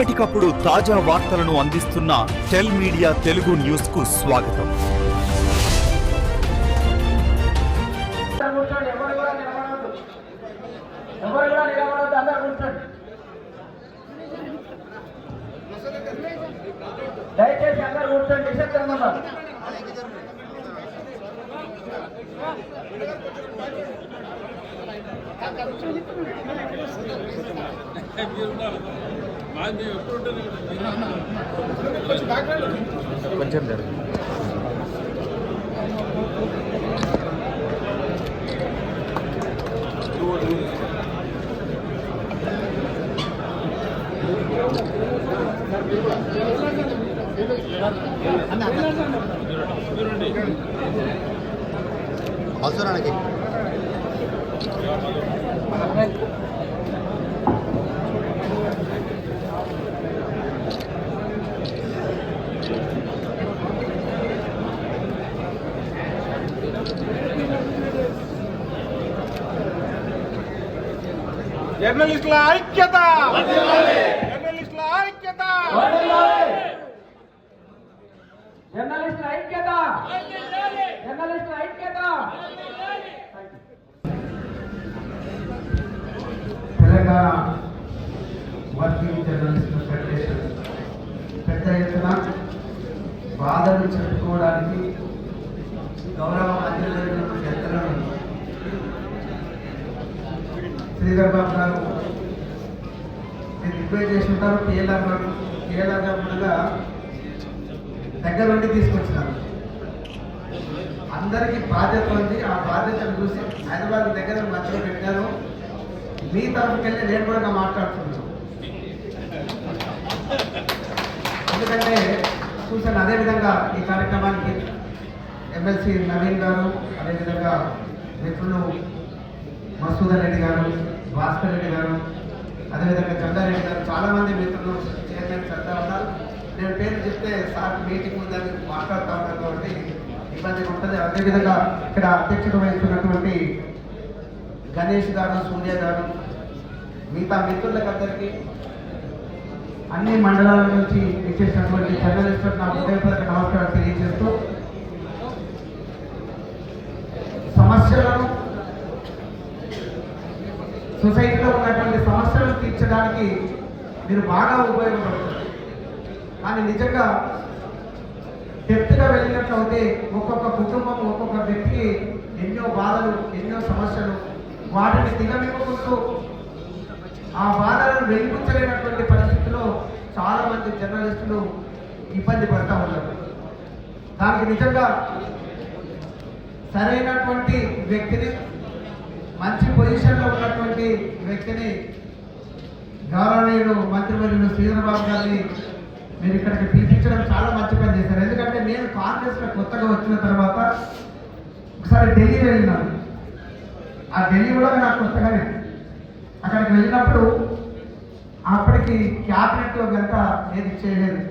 ఎప్పటికప్పుడు తాజా వార్తలను అందిస్తున్న టెల్ మీడియా తెలుగు న్యూస్కు స్వాగతం. దయచేసి అందరు కూర్చోండి నిశ్శబ్దంగా ఉన్నారు కొంచెం జరుగుతుంది అవసరానికి జర్నలిస్టుల ఐక్యత! జర్నలిస్టుల ఐక్యత! జర్నలిస్టుల ఐక్యత! జర్నలిస్టుల ఐక్యత! తెలంగాణ వర్కింగ్ జర్నలిస్ట్ ఫెడరేషన్ పెద్ద ఎత్తున బాధలు చెప్పుకోవడానికి గౌరవ మంత్రివర్యులు పెద్దలను శ్రీధర్ బాబు గారు నేను రిక్వెస్ట్ చేసి ఉంటారు కేఎల్ఆర్ గారు కేఎల్ఆర్ గారు కూడా దగ్గర నుండి తీసుకొచ్చినారు. అందరికీ బాధ్యత ఉంది ఆ బాధ్యతను చూసి హైదరాబాద్ దగ్గర మధ్యలో పెట్టారు. మీ తరఫుకి వెళ్ళి నేను కూడా మాట్లాడుతున్నాను. ఎందుకంటే చూసాను అదేవిధంగా ఈ కార్యక్రమానికి ఎమ్మెల్సీ నవీన్ గారు అదేవిధంగా మిత్రులు మసూదర్ రెడ్డి గారు భాస్కర్ రెడ్డి గారు అదేవిధంగా చందారెడ్డి గారు చాలామంది మిత్రులు చైర్మన్ చెప్తా ఉన్నారు. నేను పేరు చెప్తే సార్ మీటింగ్ ఉందని మాట్లాడుతూ ఉన్నారు కాబట్టి ఇబ్బంది ఉంటుంది. అదేవిధంగా ఇక్కడ అధ్యక్షత వహిస్తున్నటువంటి గణేష్ గారు సూర్య గారు మిగతా మిత్రులకు అందరికీ అన్ని మండలాల నుంచి ఇచ్చేసినటువంటి జర్నలిస్టులకు నా హృదయపూర్వక నమస్కారం తెలియజేస్తూ సమస్యలను సొసైటీలో ఉన్నటువంటి సమస్యలను తీర్చడానికి మీరు బాగా ఉపయోగపడుతుంది కానీ నిజంగా డెప్త్గా వెళ్ళినట్లయితే ఒక్కొక్క కుటుంబం ఒక్కొక్క వ్యక్తికి ఎన్నో బాధలు ఎన్నో సమస్యలు వాటిని దిగమింగుకుంటూ ఆ బాధలను వెలిపించలేనటువంటి పరిస్థితిలో చాలామంది జర్నలిస్టులు ఇబ్బంది పడతా ఉన్నారు. దానికి నిజంగా సరైనటువంటి వ్యక్తిని మంచి పొజిషన్ ఉన్నటువంటి వ్యక్తిని మంత్రి మంత్రివర్యులు శ్రీధరబాబు గారిని మీరు ఇక్కడికి పిలిపించడం చాలా మంచి పని చేశారు. ఎందుకంటే నేను కాంగ్రెస్లో కొత్తగా వచ్చిన తర్వాత ఒకసారి ఢిల్లీ వెళ్ళినాను. ఆ ఢిల్లీ కూడా నాకు కొత్తగానే. అక్కడికి వెళ్ళినప్పుడు అప్పటికి క్యాబినెట్లో గంట ఏది చేయలేదు.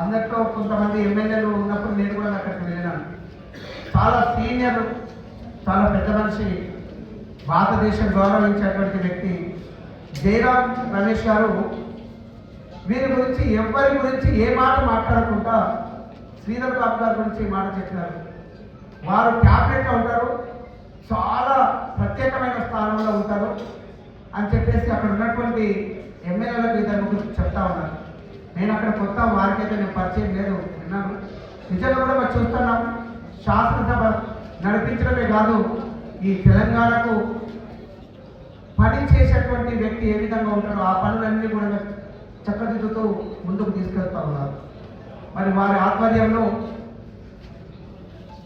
అందరితో కొంతమంది ఎమ్మెల్యేలు ఉన్నప్పుడు నేను కూడా అక్కడికి వెళ్ళినాను. చాలా సీనియర్ చాలా పెద్ద మనిషి భారతదేశం గౌరవించేటువంటి వ్యక్తి జయరామ్ రమేష్ గారు వీరి గురించి ఎవరి గురించి ఏ మాట మాట్లాడకుండా శ్రీధర్ బాబు గారి గురించి మాట చెప్పినారు వారు క్యాబినెట్లో ఉంటారు చాలా ప్రత్యేకమైన స్థానంలో ఉంటారు అని చెప్పేసి అక్కడ ఉన్నటువంటి ఎమ్మెల్యేలకు ఇద్దరు గురించి చెప్తా ఉన్నారు. నేను అక్కడ కొత్త వారికైతే నేను పరిచయం లేదు విన్నాను. నిజంగా కూడా మనం చూస్తున్నాం. శాసనసభ నడిపించడమే కాదు ఈ తెలంగాణకు పని చేసేటువంటి వ్యక్తి ఏ విధంగా ఉంటారో ఆ పనులన్నీ కూడా చక్కదిద్దుతూ ముందుకు తీసుకెళ్తా ఉన్నారు మరి వారి ఆధ్వర్యంలో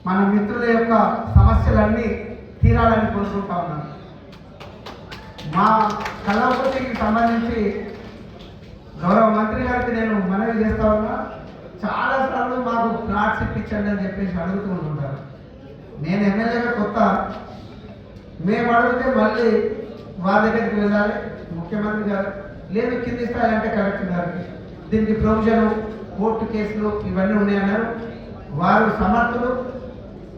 మన మిత్రుల యొక్క సమస్యలన్నీ తీరాలని కోరుకుంటా ఉన్నాను మా కళాకృతికి సంబంధించి గౌరవ మంత్రి గారికి నేను మనవి చేస్తా ఉన్నా. చాలా సార్లు మాకు ప్లాట్స్ ఇప్పించండి అని చెప్పేసి అడుగుతూ ఉంటుంటారు నేను ఎమ్మెల్యేగా కొత్త మేము అడిగితే మళ్ళీ వారి దగ్గరికి వెళ్ళాలి ముఖ్యమంత్రి గారు. లేదు కింది స్థాయి అంటే కలెక్టర్ గారికి దీనికి ప్రొవిజన్ కోర్టు కేసులు ఇవన్నీ ఉన్నాయన్నారు. వారు సమర్థులు.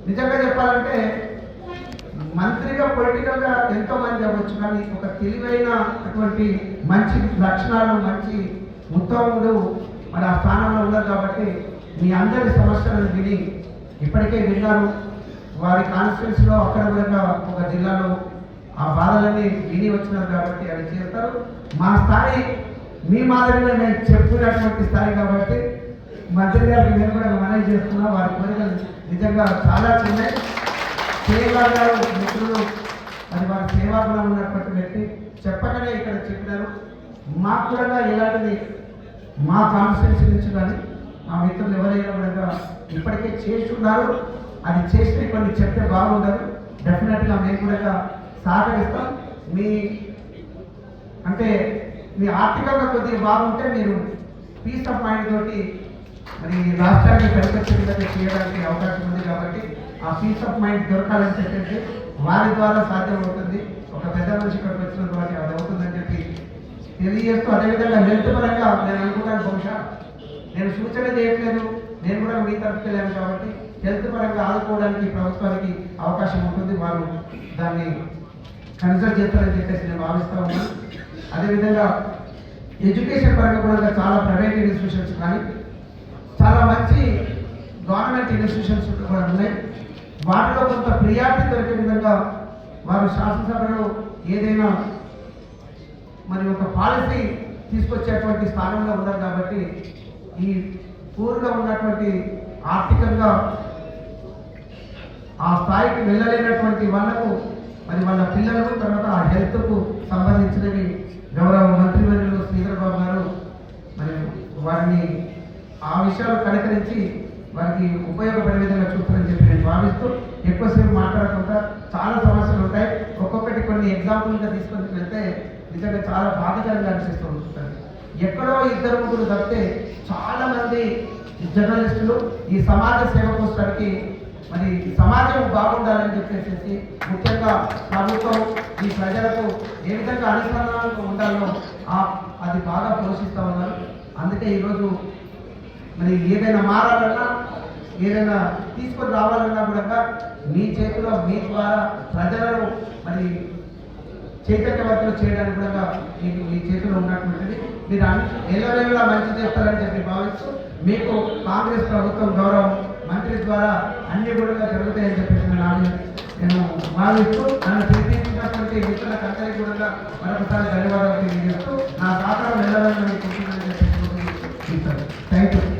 నిజంగా చెప్పాలంటే మంత్రిగా పొలిటికల్గా ఎంతోమంది ఎంతో మంది అవ్వచ్చు కానీ ఒక తెలివైన అటువంటి మంచి లక్షణాలు మంచి ఉత్తముడు మరి ఆ స్థానంలో ఉన్నారు కాబట్టి మీ అందరి సమస్యలను విని ఇప్పటికే విన్నారు వారి కాన్స్టిట్యూన్సీలో అక్కడ కూడా ఒక జిల్లాలో ఆ బాధలన్నీ విని వచ్చినారు కాబట్టి అవి చేస్తారు. మా స్థాయి మీ మాదిరిగా మేము చెప్పుకునేటువంటి స్థాయి కాబట్టి మంత్రి గారికి నేను కూడా మనవి చేస్తున్నా. వారి కోరికలు నిజంగా చాలా చిన్నవి. సేవా గారు మిత్రులు అది వారి సేవాగుణం ఉన్నటువంటి వ్యక్తి చెప్పకనే ఇక్కడ చెప్పినారు. మాకు కూడా ఇలాంటిది మా కాన్స్టిట్యూన్సీ నుంచి కానీ మా మిత్రులు ఎవరైనా కూడా ఇప్పటికే చేస్తున్నారు. అది చేస్తే కొన్ని చెప్తే బాగుండదు. డెఫినెట్గా మేము కూడా సహకరిస్తాం. మీ అంటే మీ ఆర్థికంగా కొద్దిగా బాగుంటే మీరు పీస్ ఆఫ్ మైండ్ తోటి మరి రాష్ట్రానికి పనికొచ్చే విధంగా చేయడానికి అవకాశం ఉంది కాబట్టి ఆ పీస్ ఆఫ్ మైండ్ దొరకాలని చెప్పేసి వారి ద్వారా సాధ్యమవుతుంది. ఒక పెద్ద మనిషి ఇక్కడికి వచ్చిన ద్వారా అది అవుతుందని చెప్పి తెలియజేస్తూ అదేవిధంగా హెల్త్ పరంగా నేను అనుకుంటాను బహుశా. నేను సూచన చేయట్లేదు. నేను కూడా మీ తరఫుకి వెళ్ళాను కాబట్టి హెల్త్ పరంగా ఆదుకోవడానికి ప్రభుత్వానికి అవకాశం ఉంటుంది. వారు దాన్ని కన్సల్ట్ చేస్తారని చెప్పేసి నేను భావిస్తూ ఉన్నాను అదేవిధంగా ఎడ్యుకేషన్ పరంగా కూడా చాలా ప్రైవేట్ ఇన్స్టిట్యూషన్స్ కానీ చాలా మంచి గవర్నమెంట్ ఇన్స్టిట్యూషన్స్ కూడా ఉన్నాయి. వాటిలో కొంత ప్రియారిటీ దొరికే విధంగా వారు శాసనసభలో ఏదైనా మరి ఒక పాలసీ తీసుకొచ్చేటువంటి స్థానంలో ఉన్నారు కాబట్టి ఈ పూర్గా ఉన్నటువంటి ఆర్థికంగా ఆ స్థాయికి వెళ్ళలేనటువంటి వాళ్ళకు మరి వాళ్ళ పిల్లలకు తర్వాత ఆ హెల్త్కు సంబంధించినవి గౌరవ మంత్రివర్యులు శ్రీధరబాబు గారు మరి వారిని ఆ విషయాలు కనకరించి వారికి ఉపయోగపడే విధంగా చూస్తారని చెప్పి నేను భావిస్తూ ఎక్కువసేపు మాట్లాడకుండా చాలా సమస్యలు ఉంటాయి. ఒక్కొక్కటి కొన్ని ఎగ్జాంపుల్గా తీసుకొని వెళ్తే నిజంగా చాలా బాధకరంగా అనిపిస్తూ ఉంటుంది ఎక్కడో ఇద్దరు ముగ్గురు తప్పితే చాలామంది జర్నలిస్టులు ఈ సమాజ సేవ కోసడానికి మరి సమాజం బాగుండాలని చెప్పేసి ముఖ్యంగా ప్రభుత్వం ఈ ప్రజలకు ఏ విధంగా అనుసరణగా ఉండాలో అది బాగా పోషిస్తూ ఉన్నారు అందుకే ఈరోజు మరి ఏదైనా మారాలన్నా ఏదైనా తీసుకొని రావాలన్నా కూడా మీ చేతిలో మీ ద్వారా ప్రజలను మరి చైతన్యవంతులు చేయడానికి కూడా మీకు మీ చేతిలో ఉన్నటువంటిది. మీరు అన్ని ఎల్లవేళలా మంచి చేస్తారని చెప్పి భావిస్తూ మీకు కాంగ్రెస్ ప్రభుత్వం గౌరవం మంత్రి ద్వారా అన్ని కూడా జరుగుతాయని చెప్పేసి నాడు నేను భావిస్తూ నన్ను పిలిపించినటువంటి మిత్రులకు అందరికీ కూడా మరొకసారి ధన్యవాదాలు తెలియజేస్తూ నా సహకారం ఎల్లవేళలా మీకు ఉంటుందని థ్యాంక్ యూ